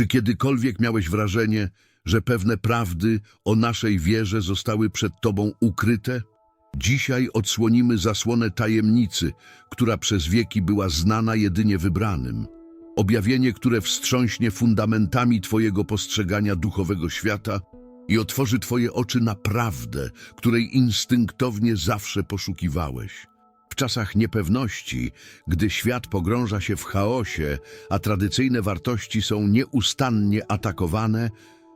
Czy kiedykolwiek miałeś wrażenie, że pewne prawdy o naszej wierze zostały przed Tobą ukryte? Dzisiaj odsłonimy zasłonę tajemnicy, która przez wieki była znana jedynie wybranym. Objawienie, które wstrząśnie fundamentami Twojego postrzegania duchowego świata i otworzy Twoje oczy na prawdę, której instynktownie zawsze poszukiwałeś. Czasach niepewności, gdy świat pogrąża się w chaosie, a tradycyjne wartości są nieustannie atakowane,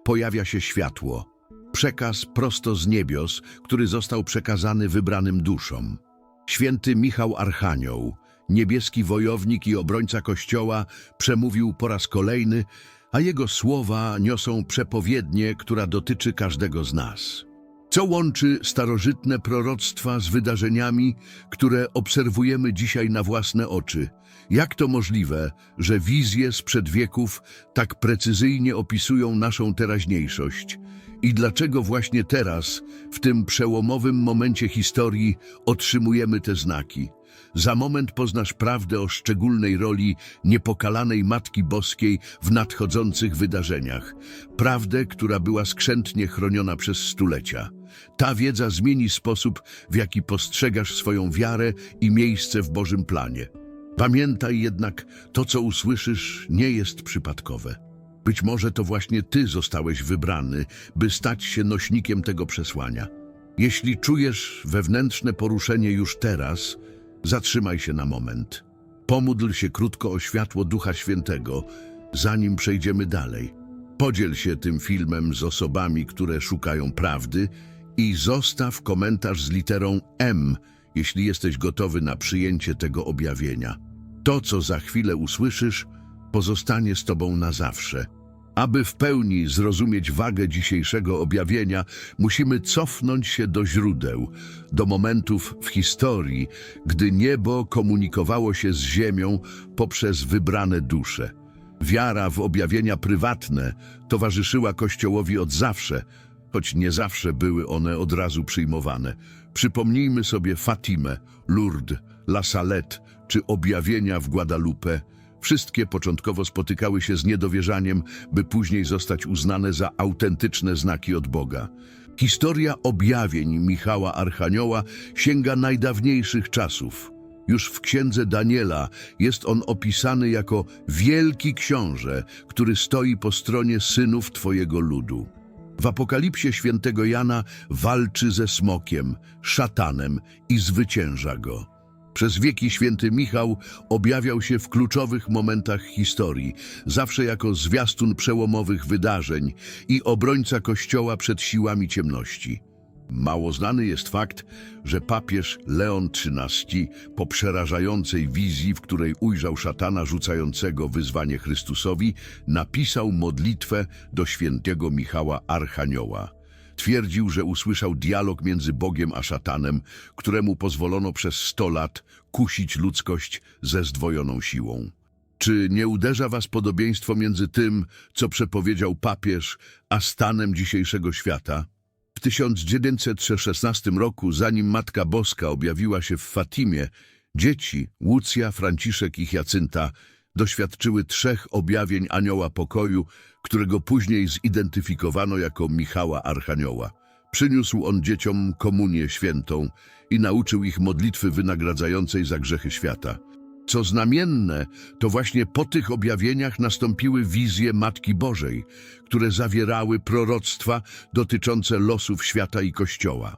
pojawia się światło. Przekaz prosto z niebios, który został przekazany wybranym duszom. Święty Michał Archanioł, niebieski wojownik i obrońca Kościoła, przemówił po raz kolejny, a jego słowa niosą przepowiednię, która dotyczy każdego z nas. Co łączy starożytne proroctwa z wydarzeniami, które obserwujemy dzisiaj na własne oczy? Jak to możliwe, że wizje sprzed wieków tak precyzyjnie opisują naszą teraźniejszość? I dlaczego właśnie teraz, w tym przełomowym momencie historii, otrzymujemy te znaki? Za moment poznasz prawdę o szczególnej roli niepokalanej Matki Boskiej w nadchodzących wydarzeniach. Prawdę, która była skrzętnie chroniona przez stulecia. Ta wiedza zmieni sposób, w jaki postrzegasz swoją wiarę i miejsce w Bożym planie. Pamiętaj jednak, to co usłyszysz nie jest przypadkowe. Być może to właśnie Ty zostałeś wybrany, by stać się nośnikiem tego przesłania. Jeśli czujesz wewnętrzne poruszenie już teraz, zatrzymaj się na moment. Pomódl się krótko o światło Ducha Świętego, zanim przejdziemy dalej. Podziel się tym filmem z osobami, które szukają prawdy i zostaw komentarz z literą M, jeśli jesteś gotowy na przyjęcie tego objawienia. To, co za chwilę usłyszysz, pozostanie z Tobą na zawsze. Aby w pełni zrozumieć wagę dzisiejszego objawienia, musimy cofnąć się do źródeł, do momentów w historii, gdy niebo komunikowało się z ziemią poprzez wybrane dusze. Wiara w objawienia prywatne towarzyszyła Kościołowi od zawsze, choć nie zawsze były one od razu przyjmowane. Przypomnijmy sobie Fatimę, Lourdes, La Salette czy objawienia w Guadalupe. Wszystkie początkowo spotykały się z niedowierzaniem, by później zostać uznane za autentyczne znaki od Boga. Historia objawień Michała Archanioła sięga najdawniejszych czasów. Już w księdze Daniela jest on opisany jako wielki książę, który stoi po stronie synów Twojego ludu. W Apokalipsie świętego Jana walczy ze smokiem, szatanem i zwycięża go. Przez wieki święty Michał objawiał się w kluczowych momentach historii, zawsze jako zwiastun przełomowych wydarzeń i obrońca Kościoła przed siłami ciemności. Mało znany jest fakt, że papież Leon XIII po przerażającej wizji, w której ujrzał szatana rzucającego wyzwanie Chrystusowi, napisał modlitwę do świętego Michała Archanioła. Twierdził, że usłyszał dialog między Bogiem a szatanem, któremu pozwolono przez sto lat kusić ludzkość ze zdwojoną siłą. Czy nie uderza was podobieństwo między tym, co przepowiedział papież, a stanem dzisiejszego świata? W 1916 roku, zanim Matka Boska objawiła się w Fatimie, dzieci, Łucja, Franciszek i Hiacynta, doświadczyły trzech objawień anioła pokoju, którego później zidentyfikowano jako Michała Archanioła. Przyniósł on dzieciom komunię świętą i nauczył ich modlitwy wynagradzającej za grzechy świata. Co znamienne, to właśnie po tych objawieniach nastąpiły wizje Matki Bożej, które zawierały proroctwa dotyczące losów świata i Kościoła.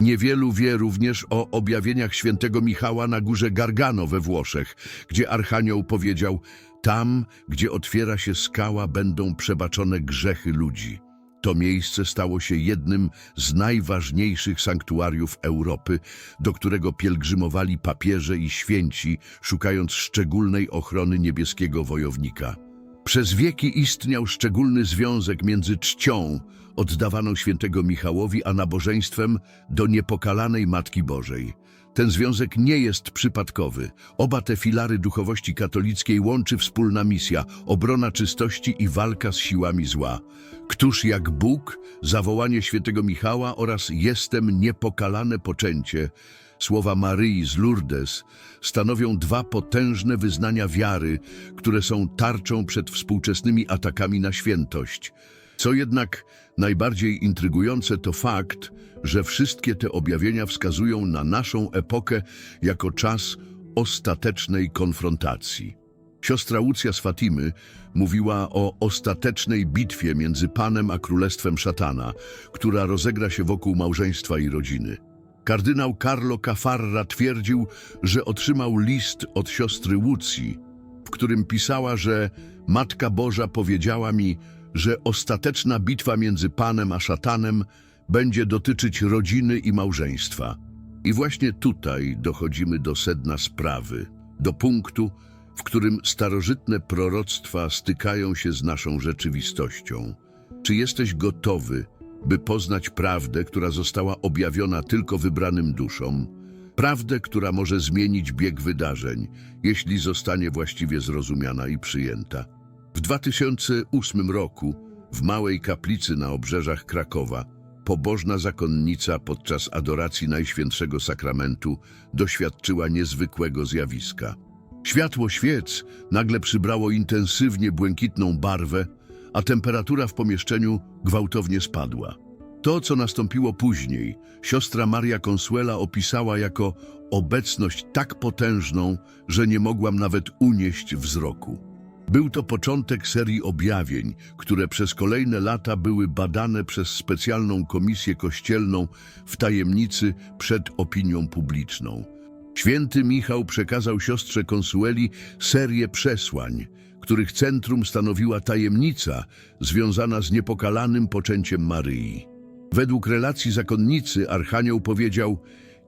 Niewielu wie również o objawieniach świętego Michała na górze Gargano we Włoszech, gdzie Archanioł powiedział, tam, gdzie otwiera się skała, będą przebaczone grzechy ludzi. To miejsce stało się jednym z najważniejszych sanktuariów Europy, do którego pielgrzymowali papieże i święci, szukając szczególnej ochrony niebieskiego wojownika. Przez wieki istniał szczególny związek między czcią oddawaną świętego Michałowi, a nabożeństwem do niepokalanej Matki Bożej. Ten związek nie jest przypadkowy. Oba te filary duchowości katolickiej łączy wspólna misja, obrona czystości i walka z siłami zła. Któż jak Bóg, zawołanie świętego Michała oraz jestem niepokalane poczęcie słowa Maryi z Lourdes stanowią dwa potężne wyznania wiary, które są tarczą przed współczesnymi atakami na świętość. Co jednak najbardziej intrygujące to fakt, że wszystkie te objawienia wskazują na naszą epokę jako czas ostatecznej konfrontacji. Siostra Łucja z Fatimy mówiła o ostatecznej bitwie między Panem a Królestwem Szatana, która rozegra się wokół małżeństwa i rodziny. Kardynał Carlo Cafarra twierdził, że otrzymał list od siostry Łucji, w którym pisała, że Matka Boża powiedziała mi, że ostateczna bitwa między Panem a Szatanem będzie dotyczyć rodziny i małżeństwa. I właśnie tutaj dochodzimy do sedna sprawy, do punktu, w którym starożytne proroctwa stykają się z naszą rzeczywistością. Czy jesteś gotowy, by poznać prawdę, która została objawiona tylko wybranym duszom? Prawdę, która może zmienić bieg wydarzeń, jeśli zostanie właściwie zrozumiana i przyjęta. W 2008 roku w małej kaplicy na obrzeżach Krakowa pobożna zakonnica podczas adoracji Najświętszego Sakramentu doświadczyła niezwykłego zjawiska. Światło świec nagle przybrało intensywnie błękitną barwę, a temperatura w pomieszczeniu gwałtownie spadła. To, co nastąpiło później, siostra Maria Consuela opisała jako obecność tak potężną, że nie mogłam nawet unieść wzroku. Był to początek serii objawień, które przez kolejne lata były badane przez specjalną komisję kościelną w tajemnicy przed opinią publiczną. Święty Michał przekazał siostrze Konsueli serię przesłań, których centrum stanowiła tajemnica związana z niepokalanym poczęciem Maryi. Według relacji zakonnicy Archanioł powiedział,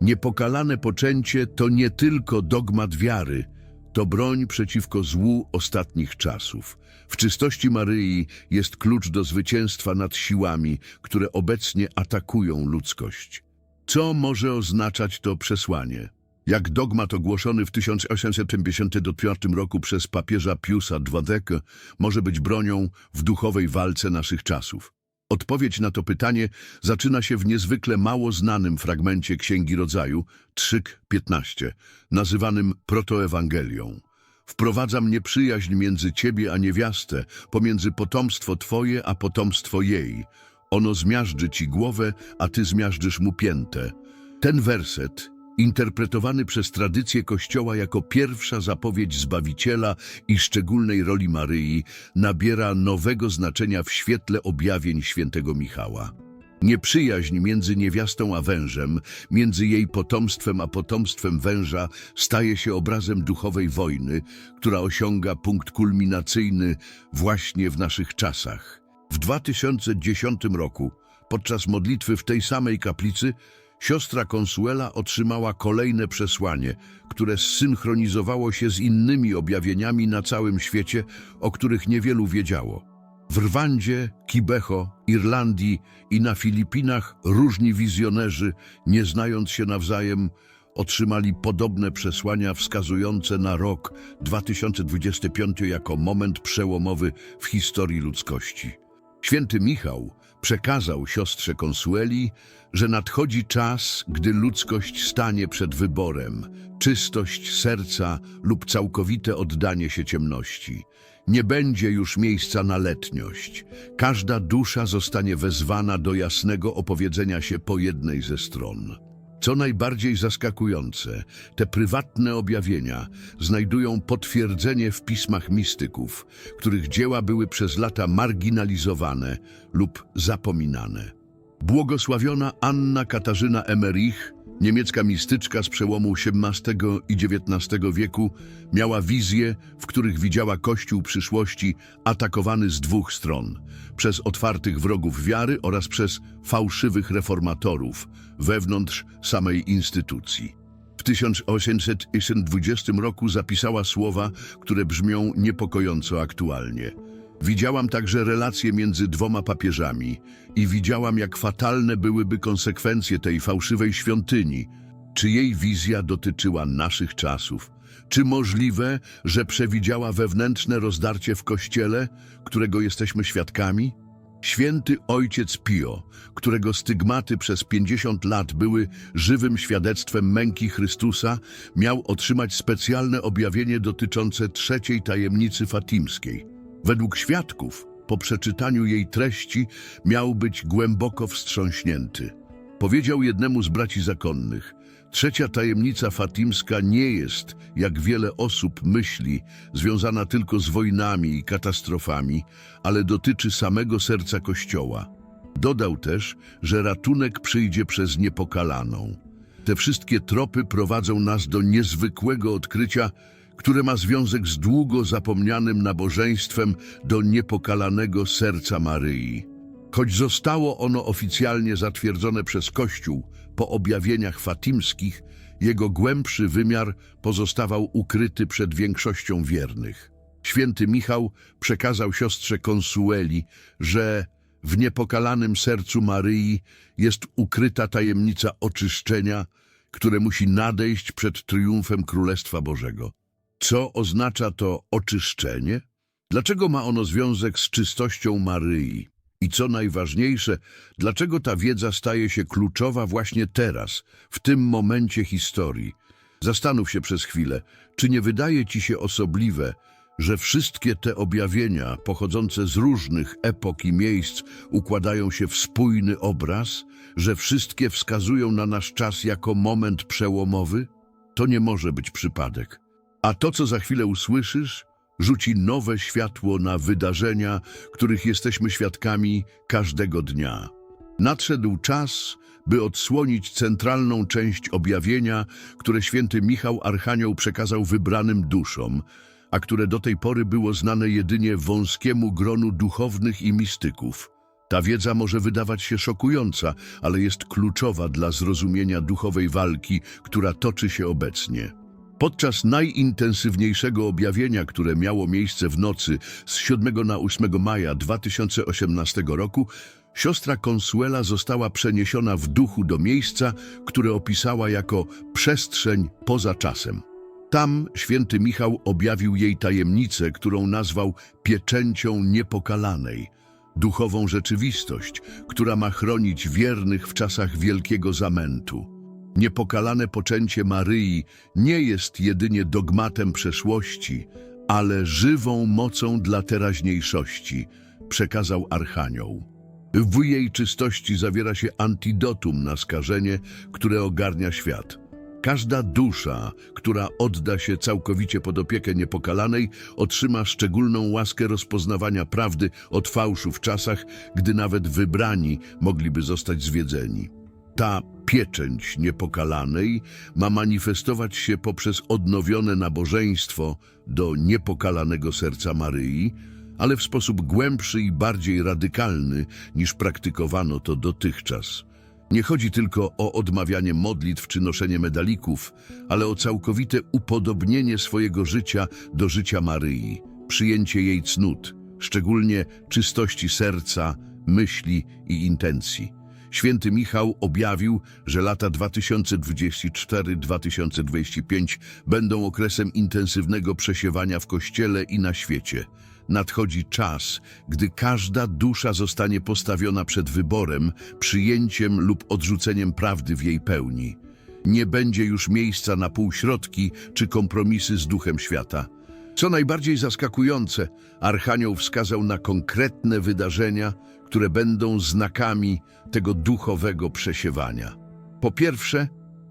niepokalane poczęcie to nie tylko dogmat wiary, to broń przeciwko złu ostatnich czasów. W czystości Maryi jest klucz do zwycięstwa nad siłami, które obecnie atakują ludzkość. Co może oznaczać to przesłanie? Jak dogmat ogłoszony w 1855 roku przez papieża Piusa XII może być bronią w duchowej walce naszych czasów? Odpowiedź na to pytanie zaczyna się w niezwykle mało znanym fragmencie Księgi Rodzaju, Trzyk 15, nazywanym protoewangelią. Wprowadzam nieprzyjaźń między ciebie a niewiastę, pomiędzy potomstwo twoje a potomstwo jej. Ono zmiażdży ci głowę, a ty zmiażdżysz mu piętę. Ten werset, interpretowany przez tradycję Kościoła jako pierwsza zapowiedź Zbawiciela i szczególnej roli Maryi, nabiera nowego znaczenia w świetle objawień świętego Michała. Nieprzyjaźń między niewiastą a wężem, między jej potomstwem a potomstwem węża staje się obrazem duchowej wojny, która osiąga punkt kulminacyjny właśnie w naszych czasach. W 2010 roku, podczas modlitwy w tej samej kaplicy, siostra Consuela otrzymała kolejne przesłanie, które zsynchronizowało się z innymi objawieniami na całym świecie, o których niewielu wiedziało. W Rwandzie, Kibeho, Irlandii i na Filipinach różni wizjonerzy, nie znając się nawzajem, otrzymali podobne przesłania wskazujące na rok 2025 jako moment przełomowy w historii ludzkości. Święty Michał przekazał siostrze Konsueli, że nadchodzi czas, gdy ludzkość stanie przed wyborem, czystość serca lub całkowite oddanie się ciemności. Nie będzie już miejsca na letniość. Każda dusza zostanie wezwana do jasnego opowiedzenia się po jednej ze stron. Co najbardziej zaskakujące, te prywatne objawienia znajdują potwierdzenie w pismach mistyków, których dzieła były przez lata marginalizowane lub zapominane. Błogosławiona Anna Katarzyna Emmerich, niemiecka mistyczka z przełomu XVII i XIX wieku, miała wizje, w których widziała Kościół przyszłości atakowany z dwóch stron przez otwartych wrogów wiary oraz przez fałszywych reformatorów wewnątrz samej instytucji. W 1820 roku zapisała słowa, które brzmią niepokojąco aktualnie. Widziałam także relacje między dwoma papieżami i widziałam, jak fatalne byłyby konsekwencje tej fałszywej świątyni. Czy jej wizja dotyczyła naszych czasów? Czy możliwe, że przewidziała wewnętrzne rozdarcie w Kościele, którego jesteśmy świadkami? Święty ojciec Pio, którego stygmaty przez 50 lat były żywym świadectwem męki Chrystusa, miał otrzymać specjalne objawienie dotyczące trzeciej tajemnicy fatimskiej. Według świadków, po przeczytaniu jej treści, miał być głęboko wstrząśnięty. Powiedział jednemu z braci zakonnych: Trzecia tajemnica fatimska nie jest, jak wiele osób myśli, związana tylko z wojnami i katastrofami, ale dotyczy samego serca Kościoła. Dodał też, że ratunek przyjdzie przez niepokalaną. Te wszystkie tropy prowadzą nas do niezwykłego odkrycia, które ma związek z długo zapomnianym nabożeństwem do niepokalanego serca Maryi. Choć zostało ono oficjalnie zatwierdzone przez Kościół po objawieniach fatimskich, jego głębszy wymiar pozostawał ukryty przed większością wiernych. Święty Michał przekazał siostrze Konsueli, że w niepokalanym sercu Maryi jest ukryta tajemnica oczyszczenia, które musi nadejść przed triumfem Królestwa Bożego. Co oznacza to oczyszczenie? Dlaczego ma ono związek z czystością Maryi? I co najważniejsze, dlaczego ta wiedza staje się kluczowa właśnie teraz, w tym momencie historii? Zastanów się przez chwilę, czy nie wydaje ci się osobliwe, że wszystkie te objawienia pochodzące z różnych epok i miejsc układają się w spójny obraz, że wszystkie wskazują na nasz czas jako moment przełomowy? To nie może być przypadek. A to, co za chwilę usłyszysz, rzuci nowe światło na wydarzenia, których jesteśmy świadkami każdego dnia. Nadszedł czas, by odsłonić centralną część objawienia, które święty Michał Archanioł przekazał wybranym duszom, a które do tej pory było znane jedynie wąskiemu gronu duchownych i mistyków. Ta wiedza może wydawać się szokująca, ale jest kluczowa dla zrozumienia duchowej walki, która toczy się obecnie. Podczas najintensywniejszego objawienia, które miało miejsce w nocy z 7 na 8 maja 2018 roku, siostra Consuela została przeniesiona w duchu do miejsca, które opisała jako przestrzeń poza czasem. Tam święty Michał objawił jej tajemnicę, którą nazwał pieczęcią niepokalanej, duchową rzeczywistość, która ma chronić wiernych w czasach wielkiego zamętu. Niepokalane poczęcie Maryi nie jest jedynie dogmatem przeszłości, ale żywą mocą dla teraźniejszości, przekazał Archanioł. W jej czystości zawiera się antidotum na skażenie, które ogarnia świat. Każda dusza, która odda się całkowicie pod opiekę niepokalanej, otrzyma szczególną łaskę rozpoznawania prawdy od fałszu w czasach, gdy nawet wybrani mogliby zostać zwiedzeni. Ta pieczęć niepokalanej ma manifestować się poprzez odnowione nabożeństwo do niepokalanego serca Maryi, ale w sposób głębszy i bardziej radykalny niż praktykowano to dotychczas. Nie chodzi tylko o odmawianie modlitw czy noszenie medalików, ale o całkowite upodobnienie swojego życia do życia Maryi, przyjęcie jej cnót, szczególnie czystości serca, myśli i intencji. Święty Michał objawił, że lata 2024-2025 będą okresem intensywnego przesiewania w Kościele i na świecie. Nadchodzi czas, gdy każda dusza zostanie postawiona przed wyborem, przyjęciem lub odrzuceniem prawdy w jej pełni. Nie będzie już miejsca na półśrodki czy kompromisy z duchem świata. Co najbardziej zaskakujące, Archanioł wskazał na konkretne wydarzenia, które będą znakami tego duchowego przesiewania. Po pierwsze,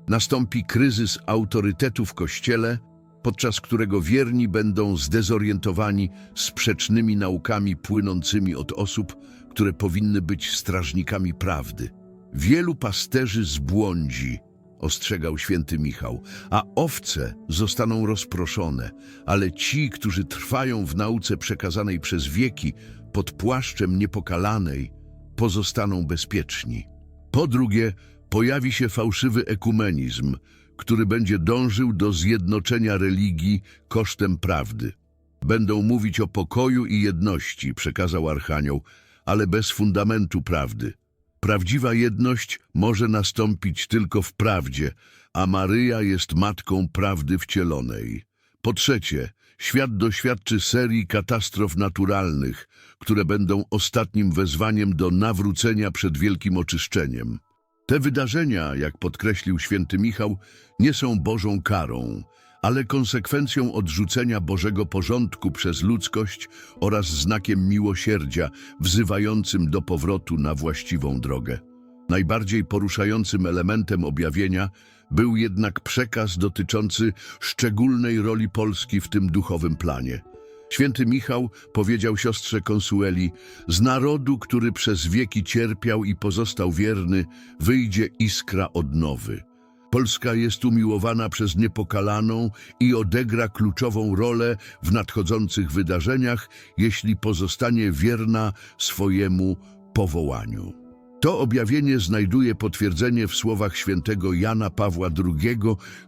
nastąpi kryzys autorytetu w Kościele, podczas którego wierni będą zdezorientowani sprzecznymi naukami płynącymi od osób, które powinny być strażnikami prawdy. Wielu pasterzy zbłądzi, ostrzegał święty Michał, a owce zostaną rozproszone, ale ci, którzy trwają w nauce przekazanej przez wieki pod płaszczem niepokalanej, pozostaną bezpieczni. Po drugie, pojawi się fałszywy ekumenizm, który będzie dążył do zjednoczenia religii kosztem prawdy. Będą mówić o pokoju i jedności, przekazał Archanioł, ale bez fundamentu prawdy. Prawdziwa jedność może nastąpić tylko w prawdzie, a Maryja jest matką prawdy wcielonej. Po trzecie, świat doświadczy serii katastrof naturalnych, które będą ostatnim wezwaniem do nawrócenia przed wielkim oczyszczeniem. Te wydarzenia, jak podkreślił święty Michał, nie są Bożą karą, ale konsekwencją odrzucenia Bożego porządku przez ludzkość oraz znakiem miłosierdzia wzywającym do powrotu na właściwą drogę. Najbardziej poruszającym elementem objawienia był jednak przekaz dotyczący szczególnej roli Polski w tym duchowym planie. Święty Michał powiedział siostrze Konsueli, z narodu, który przez wieki cierpiał i pozostał wierny, wyjdzie iskra odnowy. Polska jest umiłowana przez niepokalaną i odegra kluczową rolę w nadchodzących wydarzeniach, jeśli pozostanie wierna swojemu powołaniu. To objawienie znajduje potwierdzenie w słowach świętego Jana Pawła II,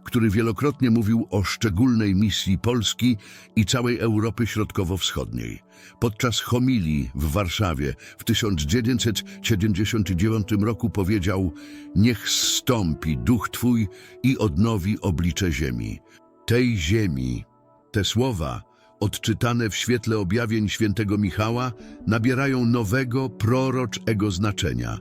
który wielokrotnie mówił o szczególnej misji Polski i całej Europy Środkowo-Wschodniej. Podczas homilii w Warszawie w 1979 roku powiedział Niech zstąpi duch Twój i odnowi oblicze ziemi. Tej ziemi. Te słowa odczytane w świetle objawień świętego Michała, nabierają nowego, proroczego znaczenia.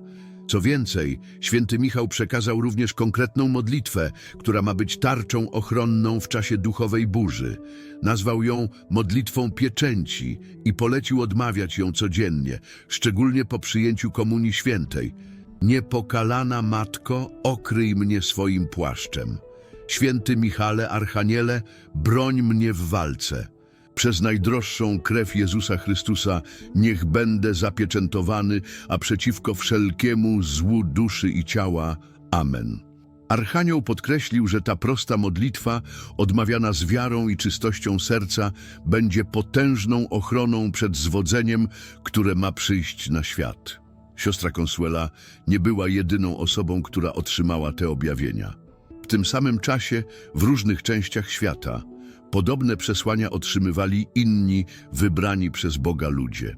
Co więcej, święty Michał przekazał również konkretną modlitwę, która ma być tarczą ochronną w czasie duchowej burzy. Nazwał ją modlitwą pieczęci i polecił odmawiać ją codziennie, szczególnie po przyjęciu Komunii Świętej. Niepokalana Matko, okryj mnie swoim płaszczem. Święty Michale, Archaniele, broń mnie w walce. Przez najdroższą krew Jezusa Chrystusa niech będę zapieczętowany, a przeciwko wszelkiemu złu duszy i ciała. Amen. Archanioł podkreślił, że ta prosta modlitwa, odmawiana z wiarą i czystością serca, będzie potężną ochroną przed zwodzeniem, które ma przyjść na świat. Siostra Konsuela nie była jedyną osobą, która otrzymała te objawienia. W tym samym czasie, w różnych częściach świata, Podobne przesłania otrzymywali inni, wybrani przez Boga ludzie.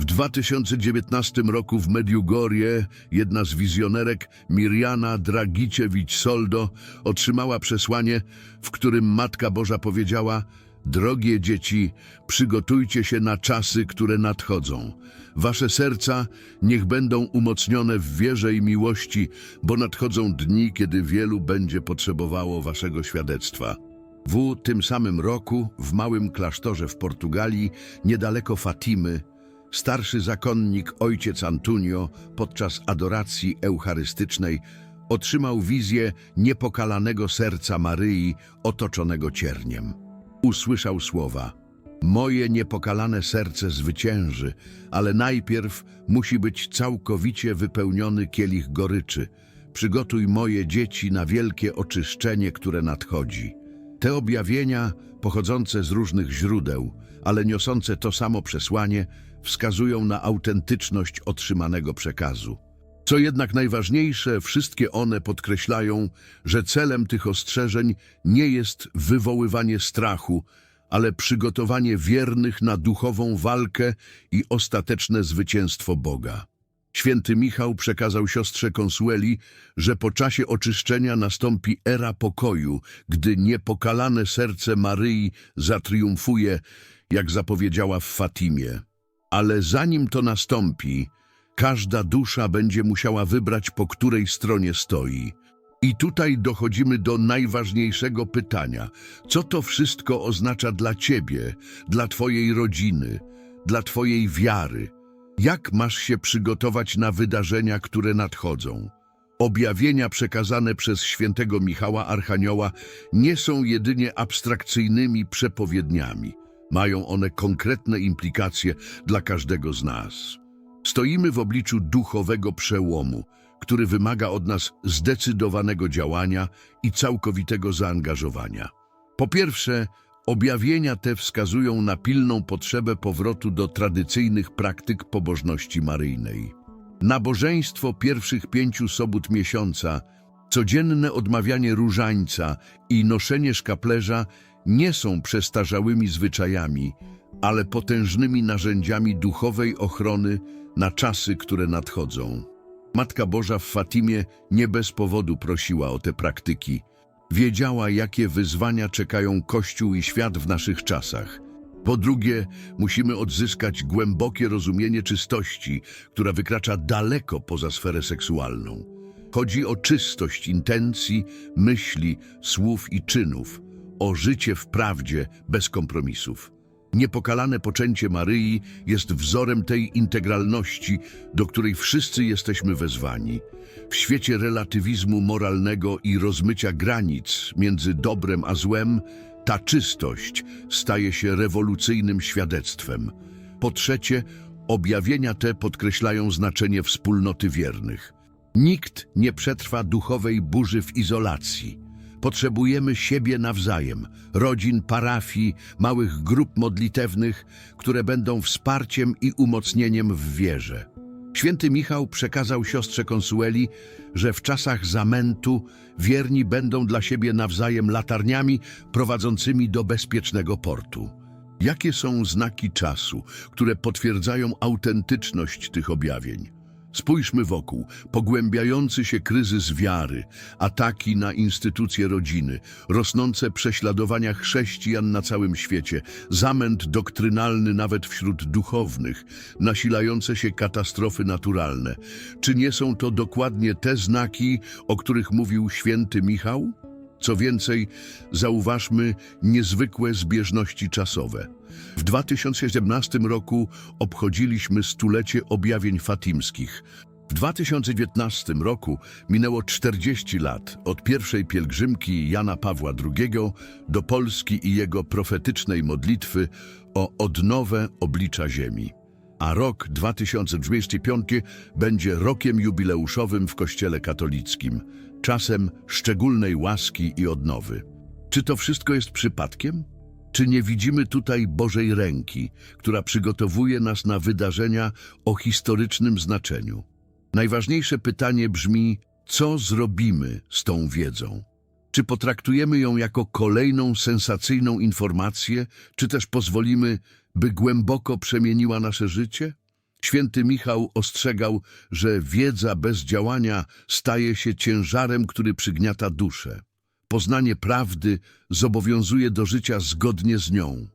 W 2019 roku w Mediugorje jedna z wizjonerek, Mirjana Dragicevic-Soldo, otrzymała przesłanie, w którym Matka Boża powiedziała Drogie dzieci, przygotujcie się na czasy, które nadchodzą. Wasze serca niech będą umocnione w wierze i miłości, bo nadchodzą dni, kiedy wielu będzie potrzebowało waszego świadectwa. W tym samym roku, w małym klasztorze w Portugalii, niedaleko Fatimy, starszy zakonnik ojciec Antonio podczas adoracji eucharystycznej otrzymał wizję niepokalanego serca Maryi otoczonego cierniem. Usłyszał słowa Moje niepokalane serce zwycięży, ale najpierw musi być całkowicie wypełniony kielich goryczy. Przygotuj moje dzieci na wielkie oczyszczenie, które nadchodzi. Te objawienia, pochodzące z różnych źródeł, ale niosące to samo przesłanie, wskazują na autentyczność otrzymanego przekazu. Co jednak najważniejsze, wszystkie one podkreślają, że celem tych ostrzeżeń nie jest wywoływanie strachu, ale przygotowanie wiernych na duchową walkę i ostateczne zwycięstwo Boga. Święty Michał przekazał siostrze Konsueli, że po czasie oczyszczenia nastąpi era pokoju, gdy niepokalane serce Maryi zatriumfuje, jak zapowiedziała w Fatimie. Ale zanim to nastąpi, każda dusza będzie musiała wybrać, po której stronie stoi. I tutaj dochodzimy do najważniejszego pytania. Co to wszystko oznacza dla Ciebie, dla Twojej rodziny, dla Twojej wiary? Jak masz się przygotować na wydarzenia, które nadchodzą? Objawienia przekazane przez świętego Michała Archanioła nie są jedynie abstrakcyjnymi przepowiedniami. Mają one konkretne implikacje dla każdego z nas. Stoimy w obliczu duchowego przełomu, który wymaga od nas zdecydowanego działania i całkowitego zaangażowania. Po pierwsze, Objawienia te wskazują na pilną potrzebę powrotu do tradycyjnych praktyk pobożności maryjnej. Nabożeństwo pierwszych pięciu sobót miesiąca, codzienne odmawianie różańca i noszenie szkaplerza nie są przestarzałymi zwyczajami, ale potężnymi narzędziami duchowej ochrony na czasy, które nadchodzą. Matka Boża w Fatimie nie bez powodu prosiła o te praktyki – Wiedziała, jakie wyzwania czekają Kościół i świat w naszych czasach. Po drugie, musimy odzyskać głębokie rozumienie czystości, która wykracza daleko poza sferę seksualną. Chodzi o czystość intencji, myśli, słów i czynów, o życie w prawdzie bez kompromisów. Niepokalane poczęcie Maryi jest wzorem tej integralności, do której wszyscy jesteśmy wezwani. W świecie relatywizmu moralnego i rozmycia granic między dobrem a złem, ta czystość staje się rewolucyjnym świadectwem. Po trzecie, objawienia te podkreślają znaczenie wspólnoty wiernych. Nikt nie przetrwa duchowej burzy w izolacji. Potrzebujemy siebie nawzajem, rodzin, parafii, małych grup modlitewnych, które będą wsparciem i umocnieniem w wierze. Święty Michał przekazał siostrze Konsueli, że w czasach zamętu wierni będą dla siebie nawzajem latarniami prowadzącymi do bezpiecznego portu. Jakie są znaki czasu, które potwierdzają autentyczność tych objawień? Spójrzmy wokół. Pogłębiający się kryzys wiary, ataki na instytucje rodziny, rosnące prześladowania chrześcijan na całym świecie, zamęt doktrynalny nawet wśród duchownych, nasilające się katastrofy naturalne. Czy nie są to dokładnie te znaki, o których mówił święty Michał? Co więcej, zauważmy niezwykłe zbieżności czasowe. W 2017 roku obchodziliśmy stulecie objawień fatimskich. W 2019 roku minęło 40 lat od pierwszej pielgrzymki Jana Pawła II do Polski i jego profetycznej modlitwy o odnowę oblicza ziemi. A rok 2025 będzie rokiem jubileuszowym w Kościele katolickim, czasem szczególnej łaski i odnowy. Czy to wszystko jest przypadkiem? Czy nie widzimy tutaj Bożej ręki, która przygotowuje nas na wydarzenia o historycznym znaczeniu? Najważniejsze pytanie brzmi, co zrobimy z tą wiedzą? Czy potraktujemy ją jako kolejną sensacyjną informację, czy też pozwolimy, by głęboko przemieniła nasze życie? Święty Michał ostrzegał, że wiedza bez działania staje się ciężarem, który przygniata duszę. Poznanie prawdy zobowiązuje do życia zgodnie z nią.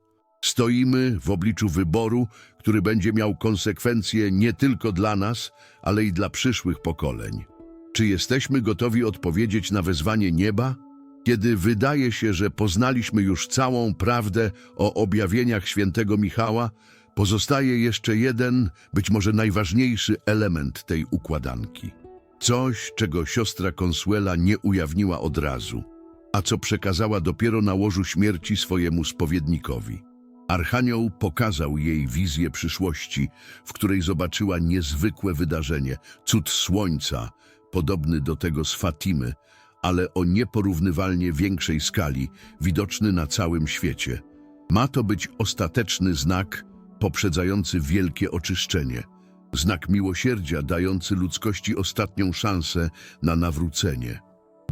Stoimy w obliczu wyboru, który będzie miał konsekwencje nie tylko dla nas, ale i dla przyszłych pokoleń. Czy jesteśmy gotowi odpowiedzieć na wezwanie nieba? Kiedy wydaje się, że poznaliśmy już całą prawdę o objawieniach świętego Michała, pozostaje jeszcze jeden, być może najważniejszy element tej układanki. Coś, czego siostra Consuela nie ujawniła od razu, a co przekazała dopiero na łożu śmierci swojemu spowiednikowi. Archanioł pokazał jej wizję przyszłości, w której zobaczyła niezwykłe wydarzenie, cud słońca, podobny do tego z Fatimy, ale o nieporównywalnie większej skali, widoczny na całym świecie. Ma to być ostateczny znak poprzedzający wielkie oczyszczenie, znak miłosierdzia dający ludzkości ostatnią szansę na nawrócenie.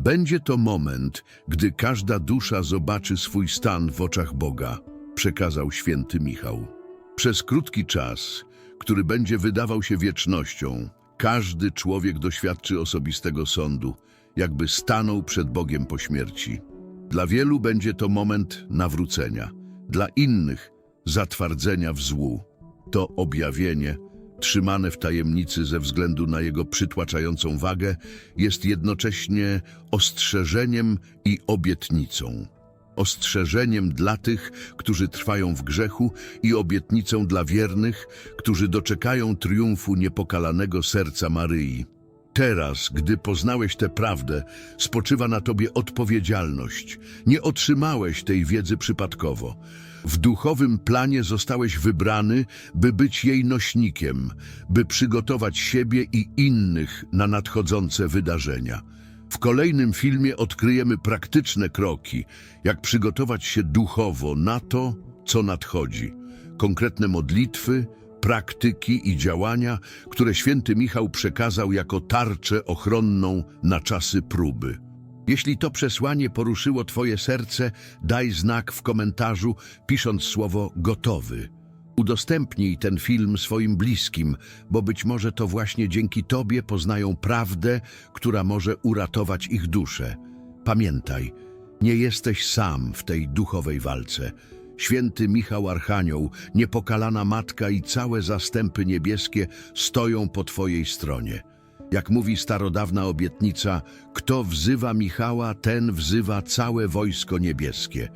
Będzie to moment, gdy każda dusza zobaczy swój stan w oczach Boga, przekazał święty Michał. Przez krótki czas, który będzie wydawał się wiecznością, każdy człowiek doświadczy osobistego sądu, jakby stanął przed Bogiem po śmierci. Dla wielu będzie to moment nawrócenia, dla innych zatwardzenia w złu. To objawienie, trzymane w tajemnicy ze względu na jego przytłaczającą wagę, jest jednocześnie ostrzeżeniem i obietnicą. Ostrzeżeniem dla tych, którzy trwają w grzechu i obietnicą dla wiernych, którzy doczekają triumfu niepokalanego serca Maryi. Teraz, gdy poznałeś tę prawdę, spoczywa na tobie odpowiedzialność. Nie otrzymałeś tej wiedzy przypadkowo. W duchowym planie zostałeś wybrany, by być jej nośnikiem, by przygotować siebie i innych na nadchodzące wydarzenia. W kolejnym filmie odkryjemy praktyczne kroki, jak przygotować się duchowo na to, co nadchodzi. Konkretne modlitwy, praktyki i działania, które święty Michał przekazał jako tarczę ochronną na czasy próby. Jeśli to przesłanie poruszyło Twoje serce, daj znak w komentarzu, pisząc słowo gotowy. Udostępnij ten film swoim bliskim, bo być może to właśnie dzięki Tobie poznają prawdę, która może uratować ich duszę. Pamiętaj, Nie jesteś sam w tej duchowej walce. Święty Michał Archanioł, niepokalana Matka i całe zastępy niebieskie stoją po Twojej stronie. Jak mówi starodawna obietnica, kto wzywa Michała, ten wzywa całe wojsko niebieskie.